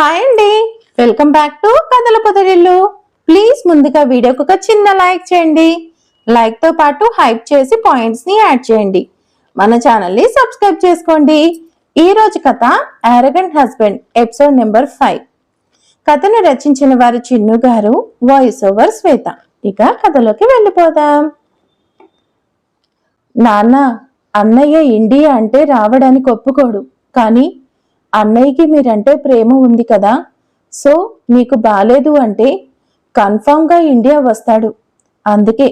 Hi అండి. Welcome back to కథల పొదరిల్లు. Please ముందుగా వీడియోకి ఒక చిన్న లైక్ చేయండి. లైక్తో పాటు హైప్ చేసి పాయింట్స్ని యాడ్ చేయండి. మన ఛానల్ని సబ్స్క్రైబ్ చేసుకోండి. ఈ రోజు కథ arrogant husband episode number five కథను రచించిన వారు చిన్ను గారు వాయిస్ ఓవర్ శ్వేత. ఇక కథలోకి వెళ్ళిపోదాం. నాన్న అన్నయ్య ఇండియా అంటే రావడానికి ఒప్పుకోడు. కానీ అన్నయ్యకి మీరంటే ప్రేమ ఉంది కదా. సో మీకు బాలేదు అంటే కన్ఫామ్గా ఇండియా వస్తాడు. అందుకే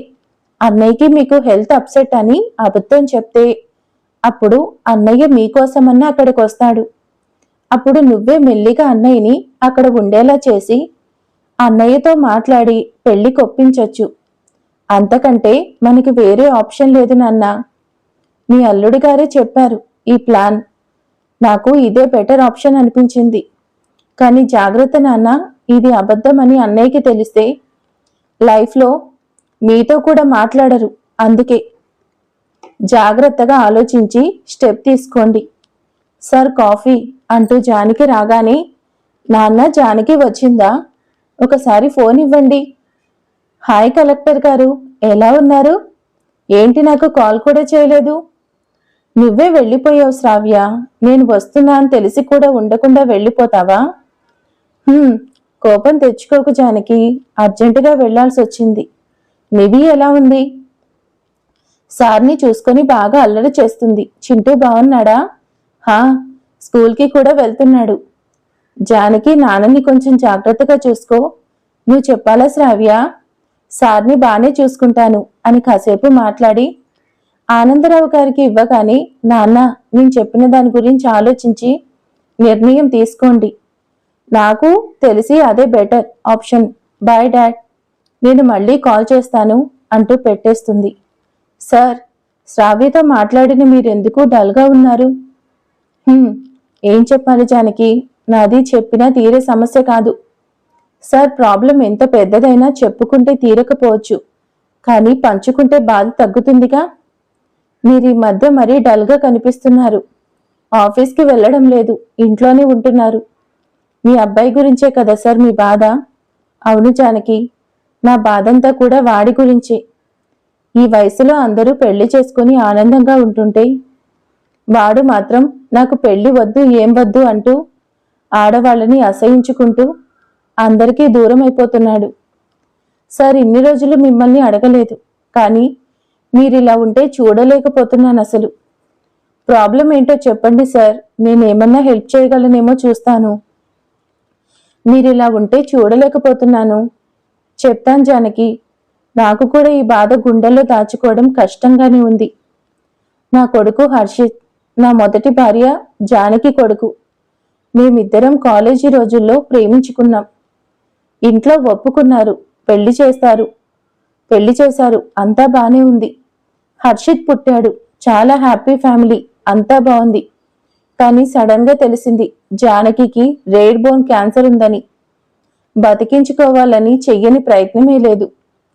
అన్నయ్యకి మీకు హెల్త్ అప్సెట్ అని అబద్ధం చెప్తే అప్పుడు అన్నయ్య మీకోసమన్నా అక్కడికి వస్తాడు అప్పుడు నువ్వే మెల్లిగా అన్నయ్యని అక్కడ ఉండేలా చేసి అన్నయ్యతో మాట్లాడి పెళ్ళి కొప్పించొచ్చు. అంతకంటే మనకి వేరే ఆప్షన్ లేదు నాన్న. మీ అల్లుడి గారే చెప్పారు ఈ ప్లాన్. నాకు ఇదే బెటర్ ఆప్షన్ అనిపించింది. కానీ జాగ్రత్త నాన్న ఇది అబద్ధమని అన్నయ్యకి తెలిస్తే లైఫ్లో మీతో కూడా మాట్లాడరు. అందుకే జాగ్రత్తగా ఆలోచించి స్టెప్ తీసుకోండి. సార్ కాఫీ అంటూ జానికి రాగానే నాన్న జానకి వచ్చిందా? ఒకసారి ఫోన్ ఇవ్వండి. హాయ్ కలెక్టర్ గారు ఎలా ఉన్నారు? ఏంటి నాకు కాల్ కూడా చేయలేదు. నువ్వే వెళ్ళిపోయావు శ్రావ్య. నేను వస్తున్నా అని తెలిసి కూడా ఉండకుండా వెళ్ళిపోతావా? కోపం తెచ్చుకోకు జానకి. అర్జెంటుగా వెళ్ళాల్సి వచ్చింది. నిధి ఎలా ఉంది? సార్ని చూసుకొని బాగా అల్లరి చేస్తుంది. చింటూ బాగున్నాడా హా స్కూల్కి కూడా వెళ్తున్నాడు. జానకి నాన్నని కొంచెం జాగ్రత్తగా చూసుకో. నువ్వు చెప్పాలా శ్రావ్య? సార్ని బాగానే చూసుకుంటాను అని కాసేపు మాట్లాడి ఆనందరావు గారికి ఇవ్వగానే నాన్న నేను చెప్పిన దాని గురించి ఆలోచించి నిర్ణయం తీసుకోండి. నాకు తెలిసి అదే బెటర్ ఆప్షన్. Bye dad. నేను మళ్ళీ కాల్ చేస్తాను అంటూ పెట్టేస్తుంది. సార్ శ్రావ్యతో మాట్లాడిన మీరెందుకు డల్గా ఉన్నారు? ఏం చెప్పాలి జానకి? నాది చెప్పినా తీరే సమస్య కాదు. సార్ ప్రాబ్లం ఎంత పెద్దదైనా చెప్పుకుంటే తీరకపోవచ్చు. కానీ పంచుకుంటే బాధ తగ్గుతుందిగా. మీరు ఈ మధ్య మరీ డల్గా కనిపిస్తున్నారు. ఆఫీస్కి వెళ్ళడం లేదు. ఇంట్లోనే ఉంటున్నారు. మీ అబ్బాయి గురించే కదా సార్ మీ బాధ? అవును జానకి. నా బాధంతా కూడా వాడి గురించే. ఈ వయసులో అందరూ పెళ్ళి చేసుకుని ఆనందంగా ఉంటుంటే? వాడు మాత్రం నాకు పెళ్ళి వద్దు ఏం వద్దు అంటూ ఆడవాళ్ళని అసహించుకుంటూ అందరికీ దూరం అయిపోతున్నాడు సార్ ఇన్ని రోజులు మిమ్మల్ని అడగలేదు. కానీ మీరు ఇలా ఉంటే చూడలేకపోతున్నాను అసలు. ప్రాబ్లం ఏంటో చెప్పండి సార్. నేనేమన్నా హెల్ప్ చేయగలనేమో చూస్తాను. మీరు ఇలా ఉంటే చూడలేకపోతున్నాను. చెప్తాను జానకి నాకు కూడా ఈ బాధ గుండెల్లో దాచుకోవడం కష్టంగానే ఉంది. నా కొడుకు హర్షిత్ నా మొదటి భార్య జానకి కొడుకు. మేమిద్దరం కాలేజీ రోజుల్లో ప్రేమించుకున్నాం. ఇంట్లో ఒప్పుకున్నారు పెళ్ళి చేస్తారు. పెళ్ళి చేశారు అంతా బానే ఉంది. హర్షిత్ పుట్టాడు. చాలా హ్యాపీ ఫ్యామిలీ. అంతా బాగుంది కానీ సడన్గా తెలిసింది జానకికి రేడ్ బోన్ క్యాన్సర్ ఉందని. బతికించుకోవాలని చెయ్యని ప్రయత్నమే లేదు.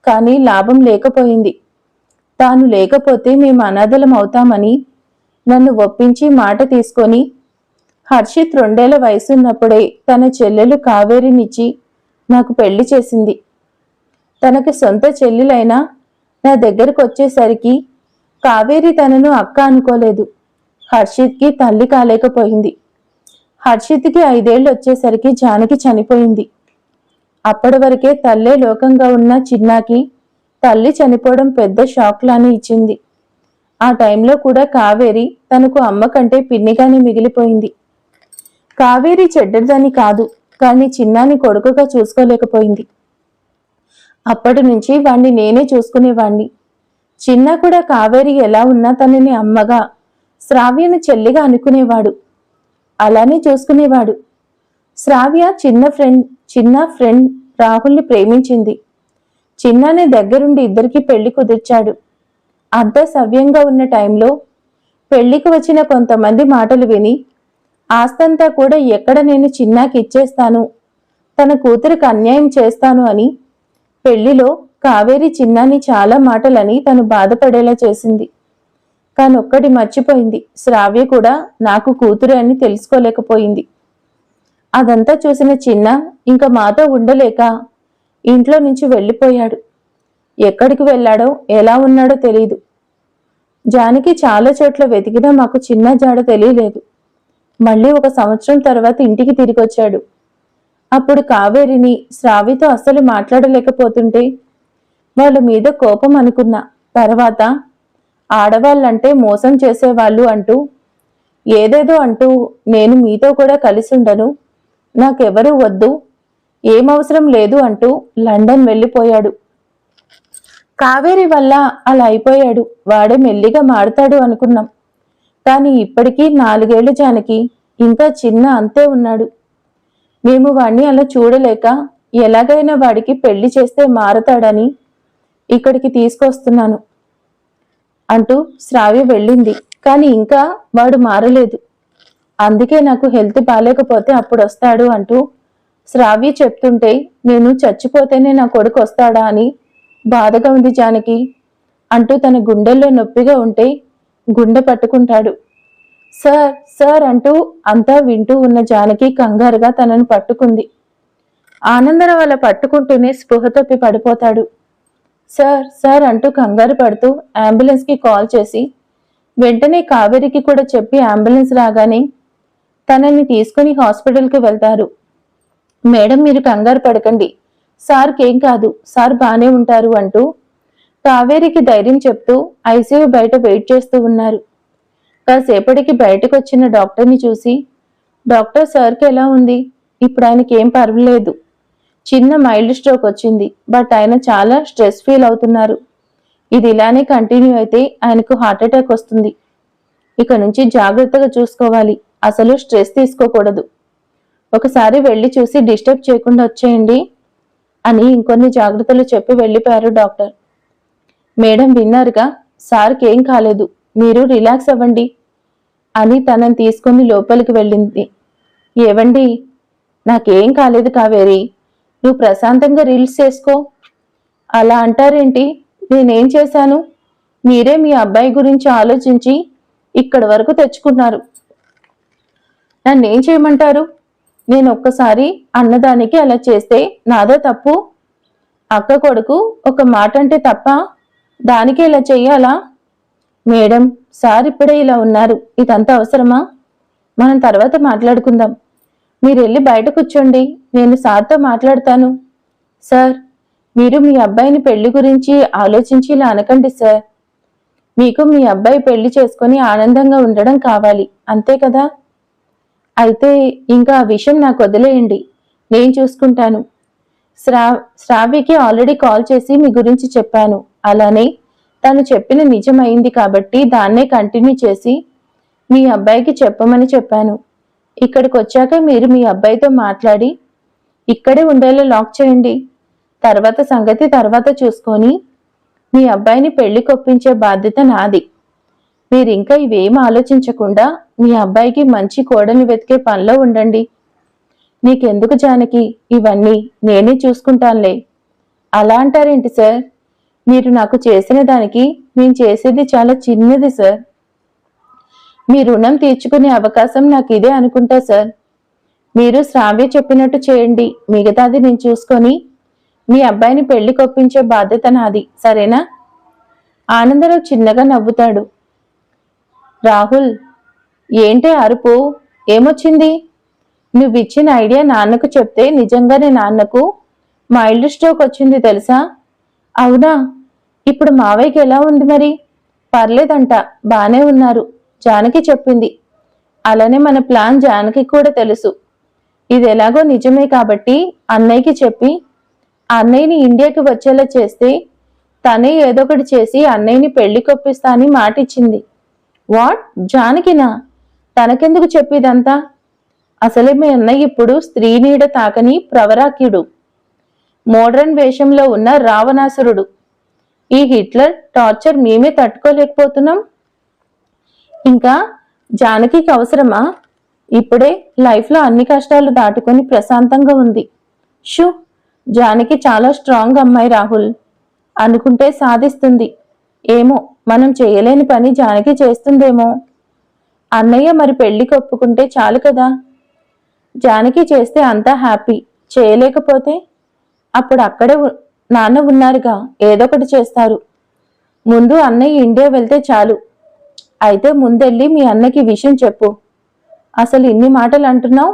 కానీ లాభం లేకపోయింది. తాను లేకపోతే మేము అనాథలం అవుతామని నన్ను ఒప్పించి మాట తీసుకొని హర్షిత్ రెండేళ్ళ వయసున్నప్పుడే తన చెల్లెలు కావేరినిచ్చి నాకు పెళ్ళి చేసింది. తనకి సొంత చెల్లెలైనా నా దగ్గరకు వచ్చేసరికి కావేరి తనను అక్క అనుకోలేదు. హర్షిత్కి తల్లి కాలేకపోయింది. హర్షిత్కి ఐదేళ్ళు వచ్చేసరికి జానకి చనిపోయింది. అప్పటి వరకే తల్లే లోకంగా ఉన్న చిన్నాకి తల్లి చనిపోవడం పెద్ద షాక్ లానే ఇచ్చింది. ఆ టైంలో కూడా కావేరి తనకు అమ్మ కంటే పిన్నిగానే మిగిలిపోయింది. కావేరి చెడ్డదని కాదు కానీ చిన్నాని కొడుకుగా చూసుకోలేకపోయింది. అప్పటి నుంచి వాణ్ణి నేనే చూసుకునేవాణ్ణి. చిన్న కూడా కావేరి ఎలా ఉన్నా తనని అమ్మగా శ్రావ్యను చెల్లిగా అనుకునేవాడు. అలానే చూసుకునేవాడు. శ్రావ్య చిన్న ఫ్రెండ్ చిన్న ఫ్రెండ్ రాహుల్ని ప్రేమించింది. చిన్ననే దగ్గరుండి ఇద్దరికి పెళ్ళి కుదిర్చాడు. అంతా సవ్యంగా ఉన్న టైంలో పెళ్ళికి వచ్చిన కొంతమంది మాటలు విని ఆస్తంతా కూడా ఎక్కడ నేను చిన్నాకి ఇచ్చేస్తాను? తన కూతురికి అన్యాయం చేస్తాను అని పెళ్ళిలో కావేరి చిన్నాని చాలా మాటలని తను బాధపడేలా చేసింది. కానొక్కటి మర్చిపోయింది. శ్రావ్య కూడా నాకు కూతురే అని తెలుసుకోలేకపోయింది. అదంతా చూసిన చిన్న ఇంకా మాతో ఉండలేక ఇంట్లో నుంచి వెళ్ళిపోయాడు. ఎక్కడికి వెళ్ళాడో ఎలా ఉన్నాడో తెలియదు జానికి చాలా చోట్ల వెతికినా మాకు చిన్న జాడ తెలియలేదు. మళ్ళీ ఒక సంవత్సరం తర్వాత ఇంటికి తిరిగొచ్చాడు. అప్పుడు కావేరిని శ్రావితో అస్సలు మాట్లాడలేకపోతుంటే వాళ్ళ మీద కోపం అనుకున్నా. తర్వాత ఆడవాళ్ళంటే మోసం చేసేవాళ్ళు అంటూ ఏదేదో అంటూ నేను మీతో కూడా కలిసి ఉండను. నాకెవరూ వద్దు. ఏమవసరం లేదు అంటూ లండన్ వెళ్ళిపోయాడు. కావేరి వల్ల అలా అయిపోయాడు. వాడే మెల్లిగా మారుతాడు అనుకున్నాం. కానీ ఇప్పటికీ నాలుగేళ్ళ జానకి ఇంకా చిన్న అంతే ఉన్నాడు. మేము వాణ్ణి అలా చూడలేక ఎలాగైనా వాడికి పెళ్ళి చేస్తే మారతాడని ఇక్కడికి తీసుకొస్తున్నాను అంటూ శ్రావ్య వెళ్ళింది. కానీ ఇంకా వాడు మారలేదు. అందుకే నాకు హెల్త్ బాగాలేకపోతే అప్పుడు వస్తాడు అంటూ శ్రావ్య చెప్తుంటే నేను చచ్చిపోతేనే నా కొడుకు వస్తాడా అని బాధగా ఉంది జానకి అంటూ తన గుండెల్లో నొప్పిగా ఉంటే గుండె పట్టుకుంటాడు. సార్ సార్ అంటూ అంతా వింటూ ఉన్న జానకి కంగారుగా తనను పట్టుకుంది. ఆనందన వల్ల పట్టుకుంటూనే స్పృహ తప్పి పడిపోతాడు. సార్ సార్ అంటూ కంగారు పడుతూ అంబులెన్స్కి కాల్ చేసి వెంటనే కావేరికి కూడా చెప్పి అంబులెన్స్ రాగానే తనని తీసుకుని హాస్పిటల్కి వెళ్తారు. మేడం మీరు కంగారు పడకండి. సార్కేం కాదు సార్ బానే ఉంటారు అంటూ కావేరికి ధైర్యం చెప్తూ ఐసీయూ బయట వెయిట్ చేస్తూ ఉన్నారు. కాసేపటికి బయటకు వచ్చిన డాక్టర్ని చూసి డాక్టర్ సార్కి ఎలా ఉంది? ఇప్పుడు ఆయనకి ఏం పర్వాలేదు. చిన్న మైల్డ్ స్ట్రోక్ వచ్చింది బట్ ఆయన చాలా స్ట్రెస్ ఫీల్ అవుతున్నారు. ఇది ఇలానే కంటిన్యూ అయితే ఆయనకు హార్ట్ అటాక్ వస్తుంది. ఇక నుంచి జాగ్రత్తగా చూసుకోవాలి అసలు స్ట్రెస్ తీసుకోకూడదు. ఒకసారి వెళ్ళి చూసి డిస్టర్బ్ చేయకుండా వచ్చేయండి అని ఇంకొన్ని జాగ్రత్తలు చెప్పి వెళ్ళిపోయారు డాక్టర్. మేడం విన్నారుగా సార్కి ఏం కాలేదు మీరు రిలాక్స్ అవ్వండి అని తనని తీసుకుని లోపలికి వెళ్ళింది. ఏవండి నాకేం కాలేదు కావేరి నువ్వు ప్రశాంతంగా రీల్స్ చేసుకో. అలా అంటారేంటి? నేనేం చేశాను? మీరే మీ అబ్బాయి గురించి ఆలోచించి ఇక్కడి వరకు తెచ్చుకున్నారు. నన్నేం చేయమంటారు? నేను ఒక్కసారి అన్నదానికి అలా చేస్తే నాదే తప్పు? అక్క కొడుకు ఒక మాట అంటే తప్ప దానికి ఇలా చెయ్యాలా? మేడం సార్ ఇప్పుడే ఇలా ఉన్నారు. ఇదంతా అవసరమా? మనం తర్వాత మాట్లాడుకుందాం. మీరు వెళ్ళి బయట కూర్చోండి. నేను సార్తో మాట్లాడతాను. సార్ మీరు మీ అబ్బాయిని పెళ్ళి గురించి ఆలోచించి ఇలా అనకండి సార్. మీకు మీ అబ్బాయి పెళ్ళి చేసుకొని ఆనందంగా ఉండడం కావాలి. అంతే కదా? అయితే ఇంకా ఆ విషయం నాకు వదిలేయండి. నేను చూసుకుంటాను. శ్రా శ్రావ్యకి ఆల్రెడీ కాల్ చేసి మీ గురించి చెప్పాను. అలానే తను చెప్పిన నిజమైంది కాబట్టి దాన్నే కంటిన్యూ చేసి మీ అబ్బాయికి చెప్పమని చెప్పాను. ఇక్కడికి వచ్చాక మీరు మీ అబ్బాయితో మాట్లాడి ఇక్కడే ఉండేలా లాక్ చేయండి. తర్వాత సంగతి తర్వాత చూసుకొని మీ అబ్బాయిని పెళ్ళి కొప్పించే బాధ్యత నాది. మీరు ఇంకా ఇవేం ఆలోచించకుండా మీ అబ్బాయికి మంచి కోడని వెతికే పనిలో ఉండండి. నీకెందుకు జానకి? ఇవన్నీ నేనే చూసుకుంటానులే. అలా అంటారేంటి సార్? మీరు నాకు చేసిన దానికి నేను చేసేది చాలా చిన్నది సార్. మీ రుణం తీర్చుకునే అవకాశం నాకు ఇదే అనుకుంటా సార్. మీరు శ్రావ్య చెప్పినట్టు చేయండి. మిగతాది నేను చూసుకొని మీ అబ్బాయిని పెళ్ళి కొప్పించే బాధ్యత నాది సరేనా? ఆనందరావు చిన్నగా నవ్వుతాడు. రాహుల్ ఏంటి అరుపు? ఏమొచ్చింది? నువ్విచ్చిన ఐడియా నాన్నకు చెప్తే నిజంగానే నాన్నకు మైల్డ్ స్ట్రోక్ వచ్చింది తెలుసా? అవునా? ఇప్పుడు మావయ్యకి ఎలా ఉంది మరి? పర్లేదంట బానే ఉన్నారు. జానకి చెప్పింది. అలానే మన ప్లాన్ జానకి కూడా తెలుసు. ఇది ఎలాగో నిజమే కాబట్టి అన్నయ్యకి చెప్పి అన్నయ్యని ఇండియాకి వచ్చేలా చేస్తే తనే ఏదో ఒకటి చేసి అన్నయ్యని పెళ్ళి కొప్పిస్తా అని మాటిచ్చింది. వాట్? జానకినా? తనకెందుకు చెప్పిదంతా? అసలే మీ అన్నయ్య ఇప్పుడు స్త్రీ నీడ తాకని ప్రవరాక్యుడు మోడ్రన్ వేషంలో ఉన్న రావణాసురుడు. ఈ హిట్లర్ టార్చర్ మేమే తట్టుకోలేకపోతున్నాం. ఇంకా జానకికి అవసరమా? ఇప్పుడే లైఫ్లో అన్ని కష్టాలు దాటుకొని ప్రశాంతంగా ఉంది. షూ జానకి చాలా స్ట్రాంగ్ అమ్మాయి రాహుల్. అనుకుంటే సాధిస్తుంది. ఏమో మనం చేయలేని పని జానకి చేస్తుందేమో. అన్నయ్య మరి పెళ్ళికి ఒప్పుకుంటే చాలు కదా? జానకి చేస్తే అంతా హ్యాపీ చేయలేకపోతే? అప్పుడు అక్కడే నాన్న ఉన్నారుగా ఏదో ఒకటి చేస్తారు. ముందు అన్నయ్య ఇండియా వెళ్తే చాలు. అయితే ముందెళ్ళి మీ అన్నకి విషయం చెప్పు. అసలు ఇన్ని మాటలు అంటున్నావు?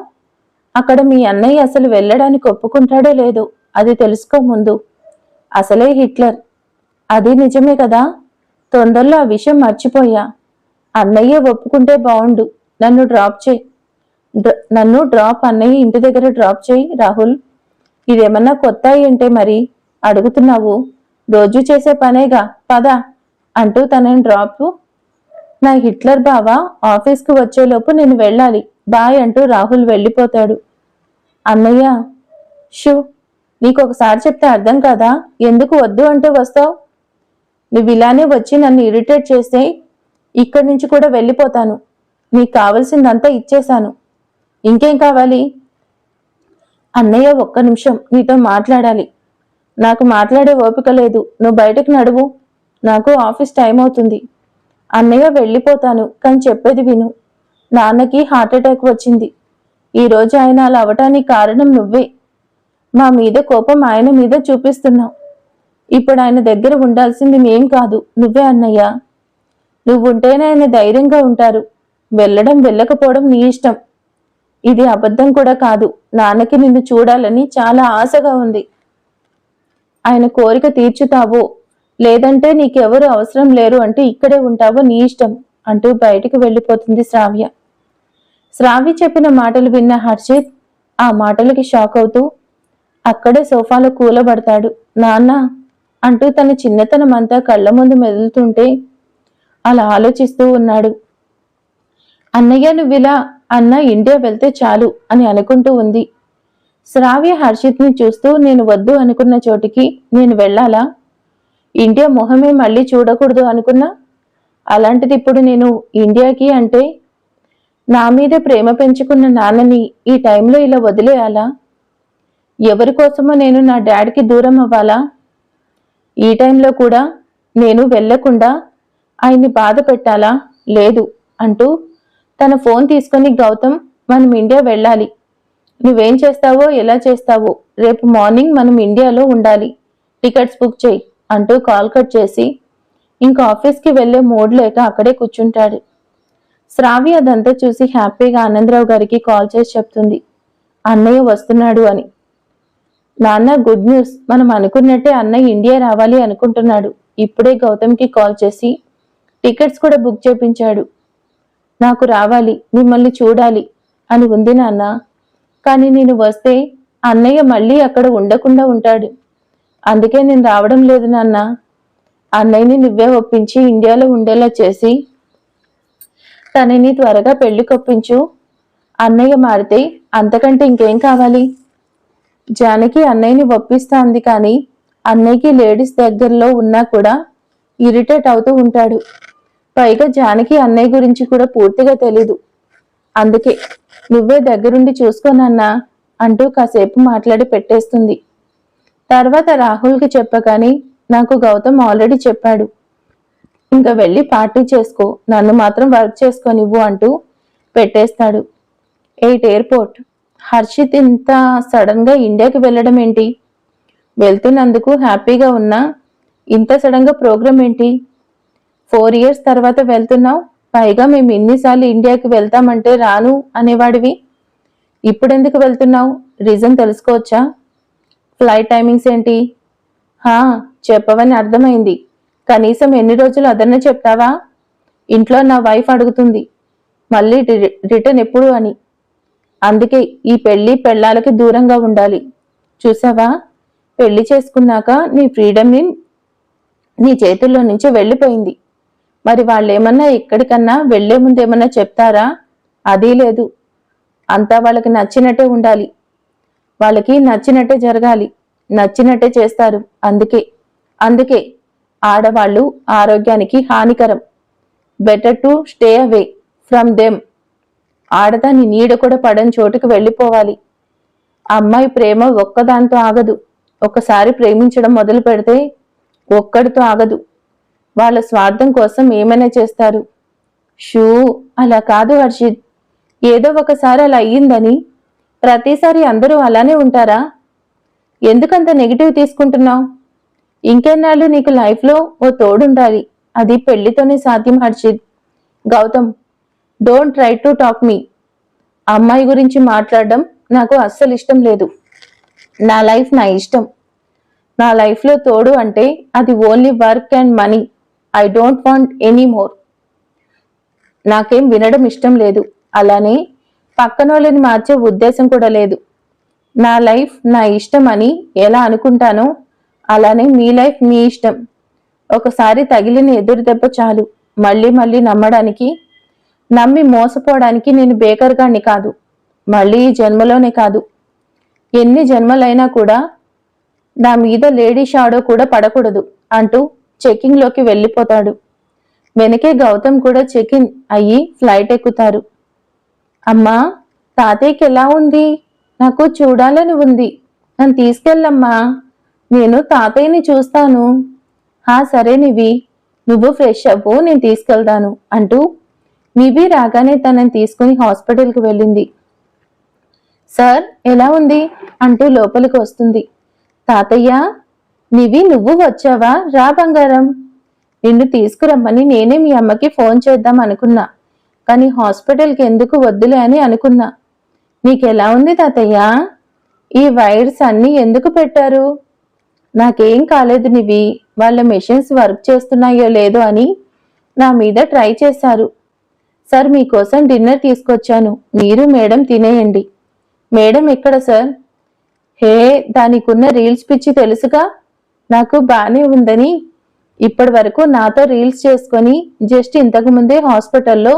అక్కడ మీ అన్నయ్య అసలు వెళ్ళడానికి ఒప్పుకుంటాడో లేదో అది తెలుసుకో ముందు. అసలే హిట్లర్. అది నిజమే కదా? తొందరలో ఆ విషయం మర్చిపోయా. అన్నయ్య ఒప్పుకుంటే బావుండు. నన్ను డ్రాప్ చేయి. నన్ను డ్రాప్ అన్నయ్య ఇంటి దగ్గర డ్రాప్ చేయి రాహుల్. ఇదేమన్నా కొత్త ఏంటే మరి అడుగుతున్నావు. రోజు చేసే పనేగా పద అంటూ తనని డ్రాప్ నా హిట్లర్ బావ ఆఫీస్కి వచ్చేలోపు నేను వెళ్ళాలి. బాయ్ అంటూ రాహుల్ వెళ్ళిపోతాడు. అన్నయ్య షూ నీకు ఒకసారి చెప్తే అర్థం కాదా? ఎందుకు వద్దు అంటే వస్తావు? నువ్వు ఇలానే వచ్చి నన్ను ఇరిటేట్ చేస్తే ఇక్కడి నుంచి కూడా వెళ్ళిపోతాను. నీకు కావలసిందంతా ఇచ్చేశాను. ఇంకేం కావాలి? అన్నయ్య ఒక్క నిమిషం నీతో మాట్లాడాలి. నాకు మాట్లాడే ఓపిక లేదు. నువ్వు బయటకు నడువు. నాకు ఆఫీస్ టైం అవుతుంది. అన్నయ్య వెళ్ళిపోతాను కానీ చెప్పేది విను. నాన్నకి హార్ట్ అటాక్ వచ్చింది. ఈరోజు ఆయన అలా అవటానికి కారణం నువ్వే. మా మీద కోపం ఆయన మీద చూపిస్తున్నావు. ఇప్పుడు ఆయన దగ్గర ఉండాల్సింది మేం కాదు నువ్వే అన్నయ్య. నువ్వు ఉంటేనే ఆయన ధైర్యంగా ఉంటారు. వెళ్ళడం వెళ్ళకపోవడం నీ ఇష్టం. ఇది అబద్ధం కూడా కాదు. నాన్నకి నిన్ను చూడాలని చాలా ఆశగా ఉంది. ఆయన కోరిక తీర్చుతావో. లేదంటే నీకెవరు అవసరం లేరు అంటే ఇక్కడే ఉంటావో నీ ఇష్టం అంటూ బయటికి వెళ్ళిపోతుంది శ్రావ్య. శ్రావ్య చెప్పిన మాటలు విన్న హర్షిత్ ఆ మాటలకి షాక్ అవుతూ అక్కడే సోఫాలో కూలబడతాడు నాన్న అంటూ తన చిన్నతనం అంతా కళ్ళ ముందు మెదులుతుంటే అలా ఆలోచిస్తూ ఉన్నాడు. అన్నయ్య నువ్విలా అన్న ఇండియా వెళ్తే చాలు అని అనుకుంటూ ఉంది. శ్రావ్య హర్షిత్ని చూస్తూ నేను వద్దు అనుకున్న చోటికి నేను వెళ్ళాలా? ఇండియా మొహమే మళ్ళీ చూడకూడదు అనుకున్నా? అలాంటిది ఇప్పుడు నేను ఇండియాకి అంటే నా మీద ప్రేమ పెంచుకున్న నాన్నని ఈ టైంలో ఇలా వదిలేయాలా? ఎవరి కోసమో నేను నా డాడీకి దూరం అవ్వాలా? ఈ టైంలో కూడా నేను వెళ్ళకుండా ఆయన్ని బాధ పెట్టాలా? లేదు అంటూ తన ఫోన్ తీసుకొని గౌతమ్ మనం ఇండియా వెళ్ళాలి. నువ్వేం చేస్తావో ఎలా చేస్తావో రేపు మార్నింగ్ మనం ఇండియాలో ఉండాలి. టికెట్స్ బుక్ చేయి. అంటూ కాల్ కట్ చేసి ఇంకా ఆఫీస్కి వెళ్ళే మూడ్ లేక అక్కడే కూర్చుంటాడు. శ్రావి అదంతా చూసి హ్యాపీగా ఆనందరావు గారికి కాల్ చేసి చెప్తుంది అన్నయ్య వస్తున్నాడు అని. నాన్న గుడ్ న్యూస్. మనం అనుకున్నట్టే అన్నయ్య ఇండియా రావాలి అనుకుంటున్నాడు. ఇప్పుడే గౌతమ్కి కాల్ చేసి టికెట్స్ కూడా బుక్ చేపించాడు. నాకు రావాలి మిమ్మల్ని చూడాలి అని ఉంది నాన్న. కానీ నేను వస్తే అన్నయ్య మళ్ళీ అక్కడ ఉండకుండా ఉంటాడు. అందుకే నేను రావడం లేదు నాన్న. అన్నయ్యని నువ్వే ఒప్పించి ఇండియాలో ఉండేలా చేసి తనని త్వరగా పెళ్ళి కొప్పించు. అన్నయ్య మారితే అంతకంటే ఇంకేం కావాలి? జానకి అన్నయ్యని ఒప్పిస్తాంది కానీ అన్నయ్యకి లేడీస్ దగ్గరలో ఉన్నా కూడా ఇరిటేట్ అవుతూ ఉంటాడు. పైగా జానకి అన్నయ్య గురించి కూడా పూర్తిగా తెలీదు. అందుకే నువ్వే దగ్గరుండి చూసుకోనన్నా అంటూ కాసేపు మాట్లాడి పెట్టేస్తుంది. తర్వాత రాహుల్కి చెప్పగానే నాకు గౌతమ్ ఆల్రెడీ చెప్పాడు. ఇంకా వెళ్ళి పార్టీ చేసుకో నన్ను మాత్రం వర్క్ చేసుకోనివ్వు అంటూ పెట్టేస్తాడు. Eight airport. హర్షిత్ ఇంత సడన్గా ఇండియాకి వెళ్ళడం ఏంటి? వెళ్తున్నందుకు హ్యాపీగా ఉన్నా ఇంత సడన్గా ప్రోగ్రామ్ ఏంటి? ఫోర్ ఇయర్స్ తర్వాత వెళ్తున్నావు పైగా మేము ఇన్నిసార్లు ఇండియాకి వెళ్తామంటే రాను అనేవాడివి. ఇప్పుడెందుకు వెళ్తున్నావు? రీజన్ తెలుసుకోవచ్చా? ఫ్లైట్ టైమింగ్స్ ఏంటి? హా చెప్పవని అర్థమైంది. కనీసం ఎన్ని రోజులు అదన్న చెప్తావా? ఇంట్లో నా వైఫ్ అడుగుతుంది. మళ్ళీ రిటర్న్ ఎప్పుడు అని. అందుకే ఈ పెళ్ళి పెళ్ళాలకి దూరంగా ఉండాలి. చూసావా? పెళ్ళి చేసుకున్నాక నీ ఫ్రీడమ్ని నీ చేతుల్లో నుంచి వెళ్ళిపోయింది. మరి వాళ్ళు ఏమన్నా ఎక్కడికన్నా వెళ్ళే ముందు ఏమన్నా చెప్తారా? అదీ లేదు. అంతా వాళ్ళకి నచ్చినట్టే ఉండాలి. వాళ్ళకి నచ్చినట్టే జరగాలి. నచ్చినట్టే చేస్తారు. అందుకే అందుకే ఆడవాళ్ళు ఆరోగ్యానికి హానికరం. Better to stay away from them. ఆడదాని నీడ కూడా పడని చోటుకు వెళ్ళిపోవాలి. అమ్మాయి ప్రేమ ఒక్కదాంతో ఆగదు. ఒకసారి ప్రేమించడం మొదలు పెడితే ఒక్కడితో ఆగదు. వాళ్ళ స్వార్థం కోసం ఏమైనా చేస్తారు. షూ అలా కాదు హర్షిత్. ఏదో ఒకసారి అలా అయ్యిందని ప్రతిసారి అందరూ అలానే ఉంటారా? ఎందుకంత నెగిటివ్ తీసుకుంటున్నావు? ఇంకెన్నాళ్ళు నీకు లైఫ్లో ఓ తోడుండాలి. అది పెళ్ళితోనే సాధ్యం Harshit. Gautam don't try to talk మీ అమ్మాయి గురించి మాట్లాడడం నాకు అస్సలు ఇష్టం లేదు. నా లైఫ్ నా ఇష్టం. నా లైఫ్లో తోడు అంటే అది only work and money I don't want any more నాకేం వినడం ఇష్టం లేదు. అలానే పక్కన వాళ్ళని మార్చే ఉద్దేశం కూడా లేదు. నా లైఫ్ నా ఇష్టం అని ఎలా అనుకుంటానో అలానే మీ లైఫ్ మీ ఇష్టం. ఒకసారి తగిలిన ఎదురు దెబ్బ చాలు. మళ్ళీ మళ్ళీ నమ్మడానికి నమ్మి మోసపోవడానికి నేను బేకర్గాన్ని కాదు. మళ్ళీ ఈ జన్మలోనే కాదు. ఎన్ని జన్మలైనా కూడా నా మీద లేడీ షాడో కూడా పడకూడదు అంటూ చెకింగ్లోకి వెళ్ళిపోతాడు. వెనకే గౌతమ్ కూడా చెక్ ఇన్ అయ్యి ఫ్లైట్ ఎక్కుతారు. అమ్మా తాతయ్యకి ఎలా ఉంది? నాకు చూడాలని ఉంది. నన్ను తీసుకెళ్ళమ్మా. నేను తాతయ్యని చూస్తాను. హా సరే నివి. నువ్వు ఫ్రెష్ అవ్వు నేను తీసుకెళ్తాను అంటూ నివి రాగానే తనని తీసుకుని హాస్పిటల్కి వెళ్ళింది. సార్ ఎలా ఉంది? అంటూ లోపలికి వస్తుంది. తాతయ్య నివి నువ్వు వచ్చావా? రా బంగారం. నిన్ను తీసుకురమ్మని నేనే మీ అమ్మకి ఫోన్ చేద్దాం అనుకున్నా. కానీ హాస్పిటల్కి ఎందుకు వద్దులే అని అనుకున్నా. నీకెలా ఉంది తాతయ్య? ఈ వైర్స్ అన్నీ ఎందుకు పెట్టారు? నాకేం కాలేదు నివి. వాళ్ళ మెషిన్స్ వర్క్ చేస్తున్నాయో లేదో అని నా మీద ట్రై చేశారు. సార్ మీకోసం డిన్నర్ తీసుకొచ్చాను. మీరు మేడం తినేయండి. మేడం ఎక్కడ సార్? హే దానికున్న రీల్స్ పిచ్చి తెలుసుగా? నాకు బానే ఉందని. ఇప్పటి వరకు నాతో రీల్స్ చేసుకొని జస్ట్ ఇంతకు ముందే హాస్పిటల్లో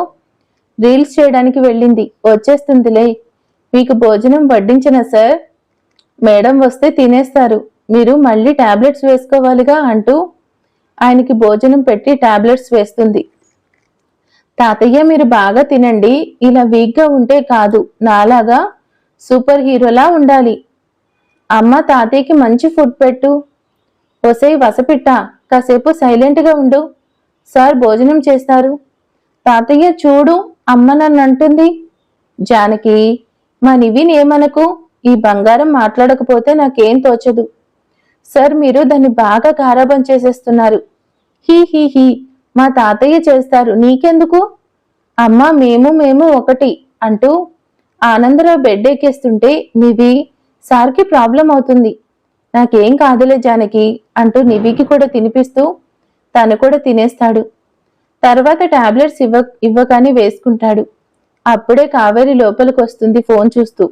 రీల్స్ చేయడానికి వెళ్ళింది. వచ్చేస్తుందిలే. మీకు భోజనం వడ్డించిన సార్? మేడం వస్తే తినేస్తారు. మీరు మళ్ళీ టాబ్లెట్స్ వేసుకోవాలిగా అంటూ ఆయనకి భోజనం పెట్టి టాబ్లెట్స్ వేస్తుంది. తాతయ్య మీరు బాగా తినండి. ఇలా వీక్గా ఉంటే కాదు. నాలాగా సూపర్ హీరోలా ఉండాలి. అమ్మ తాతయ్యకి మంచి ఫుడ్ పెట్టు. ఒసై వసపిట్ట కాసేపు సైలెంట్గా ఉండు. సార్ భోజనం చేస్తారు. తాతయ్య చూడు. అమ్మ నన్ను అంటుంది. జానకి మా నేమనకు? ఈ బంగారం మాట్లాడకపోతే నాకేం తోచదు. సార్ మీరు దాన్ని బాగా గారాబం చేసేస్తున్నారు. హీ హీ హీ మా తాతయ్య చేస్తారు. నీకెందుకు? అమ్మ మేము మేము ఒకటి అంటూ ఆనందరావు బెడ్ ఎక్కేస్తుంటే నివి సార్కి ప్రాబ్లం అవుతుంది. నాకేం కాదులే జానకి అంటూ నివికి కూడా తినిపిస్తూ తను కూడా తినేస్తాడు. తర్వాత టాబ్లెట్స్ ఇవ్వ ఇవ్వగానే వేసుకుంటాడు. అప్పుడే కావేరి లోపలికి వస్తుంది ఫోన్ చూస్తూ.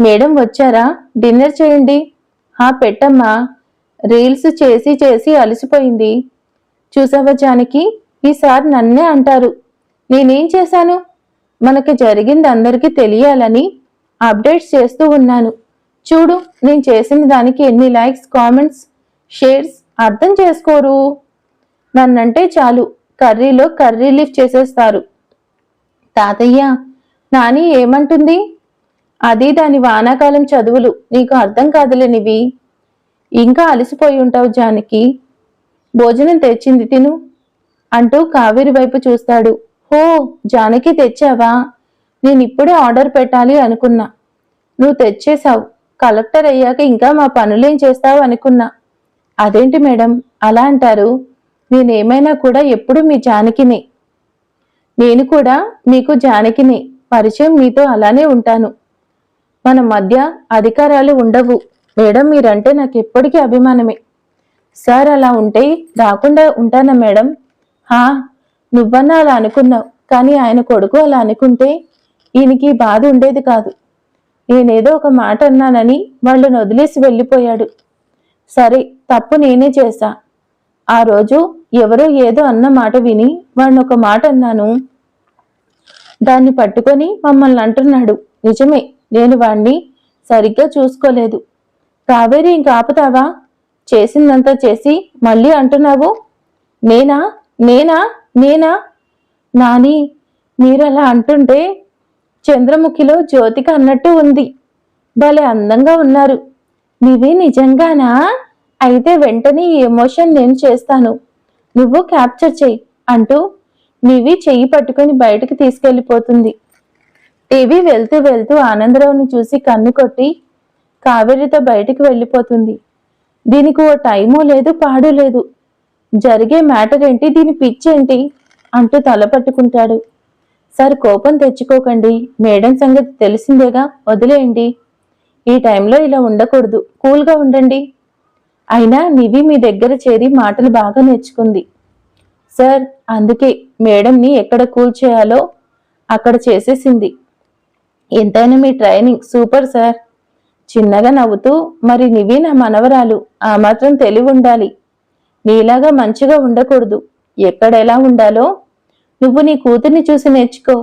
మేడం వచ్చారా? డిన్నర్ చేయండి. హా పెట్టమ్మా. రీల్స్ చేసి చేసి అలసిపోయింది. చూసావా జానకి? ఈసారి నన్నే అంటారు. నేనేం చేశాను? మనకి జరిగింది అందరికీ తెలియాలని అప్డేట్స్ చేస్తూ ఉన్నాను. చూడు నేను చేసిన దానికి ఎన్ని లైక్స్ కామెంట్స్ షేర్స్ అర్థం చేసుకోరు. నన్నంటే చాలు. కర్రీలో కర్రీ లీఫ్ చేసేస్తారు. తాతయ్య నాని ఏమంటుంది? అది దాని వానాకాలం చదువులు నీకు అర్థం కాదులేనివి ఇంకా అలసిపోయి ఉంటావు జానకి. భోజనం తెచ్చింది తిను అంటూ కావేరి వైపు చూస్తాడు. హో జానకి తెచ్చావా? నేను ఇప్పుడే ఆర్డర్ పెట్టాలి అనుకున్నా. నువ్వు తెచ్చేశావు కలెక్టర్ అయ్యాక ఇంకా మా పనులేం చేస్తావు అనుకున్నా. అదేంటి మేడం అలా అంటారు? నేనేమైనా కూడా ఎప్పుడు మీ జానకిని. నేను కూడా మీకు జానకిని. పరిచయం మీతో అలానే ఉంటాను. మన మధ్య అధికారాలు ఉండవు. మేడం మీరంటే నాకు ఎప్పటికీ అభిమానమే. సార్ అలా ఉంటే రాకుండా ఉంటానా మేడం? హా నువ్వన్నా అలా అనుకున్నావు. కానీ ఆయన కొడుకు అలా అనుకుంటే ఈయనకి బాధ ఉండేది కాదు. నేనేదో ఒక మాట అన్నానని వాళ్ళని వదిలేసి వెళ్ళిపోయాడు. సరే తప్పు నేనే చేశా. ఆ రోజు ఎవరో ఏదో అన్న మాట విని వాడిని ఒక మాట అన్నాను. దాన్ని పట్టుకొని మమ్మల్ని అంటున్నాడు. నిజమే నేను వాణ్ణి సరిగ్గా చూసుకోలేదు. కావేరి ఇంక ఆపుతావా? చేసిందంతా చేసి మళ్ళీ అంటున్నావు? నేనా? నేనా? నేనా? నాని మీరలా అంటుంటే చంద్రముఖిలో జ్యోతిక అన్నట్టు ఉంది. భలే అందంగా ఉన్నారు. నీవి నిజంగానా? అయితే వెంటనే ఈ ఎమోషన్ నేను చేస్తాను. నువ్వు క్యాప్చర్ చెయ్యి అంటూ నివి చెయ్యి పట్టుకొని బయటకు తీసుకెళ్ళిపోతుంది టీవీ వెళ్తూ వెళ్తూ ఆనందరావుని చూసి కన్ను కొట్టి కావేరితో బయటికి వెళ్ళిపోతుంది. దీనికి ఓ టైము లేదు పాడు లేదు. జరిగే మ్యాటర్ ఏంటి దీని పిచ్చేంటి అంటూ తల పట్టుకుంటాడు. సార్ కోపం తెచ్చుకోకండి. మేడం సంగతి తెలిసిందేగా వదిలేయండి. ఈ టైంలో ఇలా ఉండకూడదు. కూల్గా ఉండండి. అయినా నివి మీ దగ్గర చేరి మాటలు బాగా నేర్చుకుంది. సార్ అందుకే మేడంని ఎక్కడ కూల్ చేయాలో అక్కడ చేసేసింది. ఎంతైనా మీ ట్రైనింగ్ సూపర్ సార్. చిన్నగా నవ్వుతూ మరి నివి నా మనవరాలు ఆ మాత్రం తెలివి ఉండాలి నీలాగా మంచిగా ఉండకూడదు. ఎక్కడ ఎలా ఉండాలో నువ్వు నీ కూతుర్ని చూసి నేర్చుకో.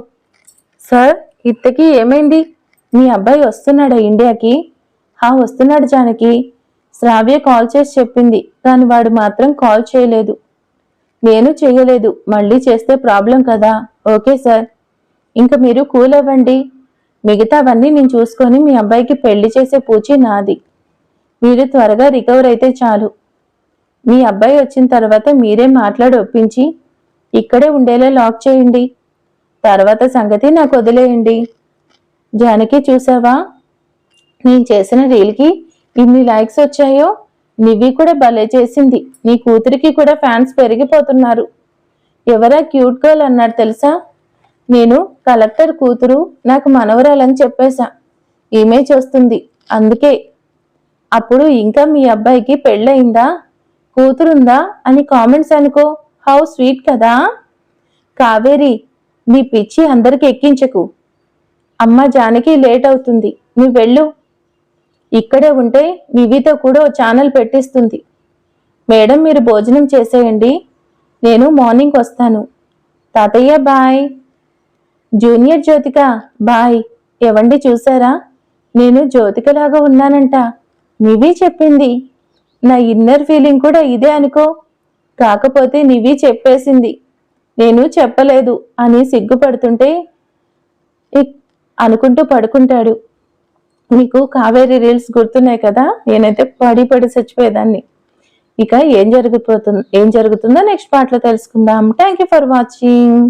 సార్ ఇంతకీ ఏమైంది? మీ అబ్బాయి వస్తున్నాడా ఇండియాకి? హా వస్తున్నాడు జానకి. శ్రావ్య కాల్ చేసి చెప్పింది. కానీ వాడు మాత్రం కాల్ చేయలేదు. నేను చేయలేదు. మళ్ళీ చేస్తే ప్రాబ్లం కదా? Okay sir. ఇంకా మీరు కూల్ అవ్వండి. మిగతావన్నీ నేను చూసుకొని మీ అబ్బాయికి పెళ్ళి చేసే పూచి నాది. మీరు త్వరగా రికవర్ అయితే చాలు. మీ అబ్బాయి వచ్చిన తర్వాత మీరే మాట్లాడి ఒప్పించి ఇక్కడే ఉండేలా లాక్ చేయండి. తర్వాత సంగతి నాకు వదిలేయండి. జానకి చూసావా? నేను చేసిన రీల్కి ఇన్ని లైక్స్ వచ్చాయో? నివి కూడా భలే చేసింది. నీ కూతురికి కూడా ఫ్యాన్స్ పెరిగిపోతున్నారు. ఎవరా క్యూట్ గర్ల్ అన్నారు తెలుసా? నేను కలెక్టర్ కూతురు నాకు మనవరాలని చెప్పేశా. ఈమె చూస్తుంది. అందుకే. అప్పుడు ఇంకా మీ అబ్బాయికి పెళ్ళయిందా? కూతురుందా? అని కామెంట్స్ అనుకో. హౌ స్వీట్ కదా? కావేరి నీ పిచ్చి అందరికి ఎక్కించకు. అమ్మ జానకి లేట్ అవుతుంది. నువ్వు వెళ్ళు ఇక్కడే ఉంటే నివితో కూడా ఓ ఛానల్ పెట్టిస్తుంది. మేడం మీరు భోజనం చేసేయండి. నేను మార్నింగ్ వస్తాను. తాతయ్య బాయ్. Junior Jyothika bye. ఎవండి చూసారా? నేను జ్యోతికలాగా ఉన్నానంట. నివి చెప్పింది. నా ఇన్నర్ ఫీలింగ్ కూడా ఇదే అనుకో. కాకపోతే నివి చెప్పేసింది. నేను చెప్పలేదు అని సిగ్గుపడుతుంటే అనుకుంటూ పడుకుంటాడు. మీకు కావేరీ రీల్స్ గుర్తున్నాయి కదా? నేనైతే పడి పడి చచ్చిపోయేదాన్ని. ఇక ఏం జరిగిపోతుంది ఏం జరుగుతుందో నెక్స్ట్ పార్ట్లో తెలుసుకుందాం. Thank you for watching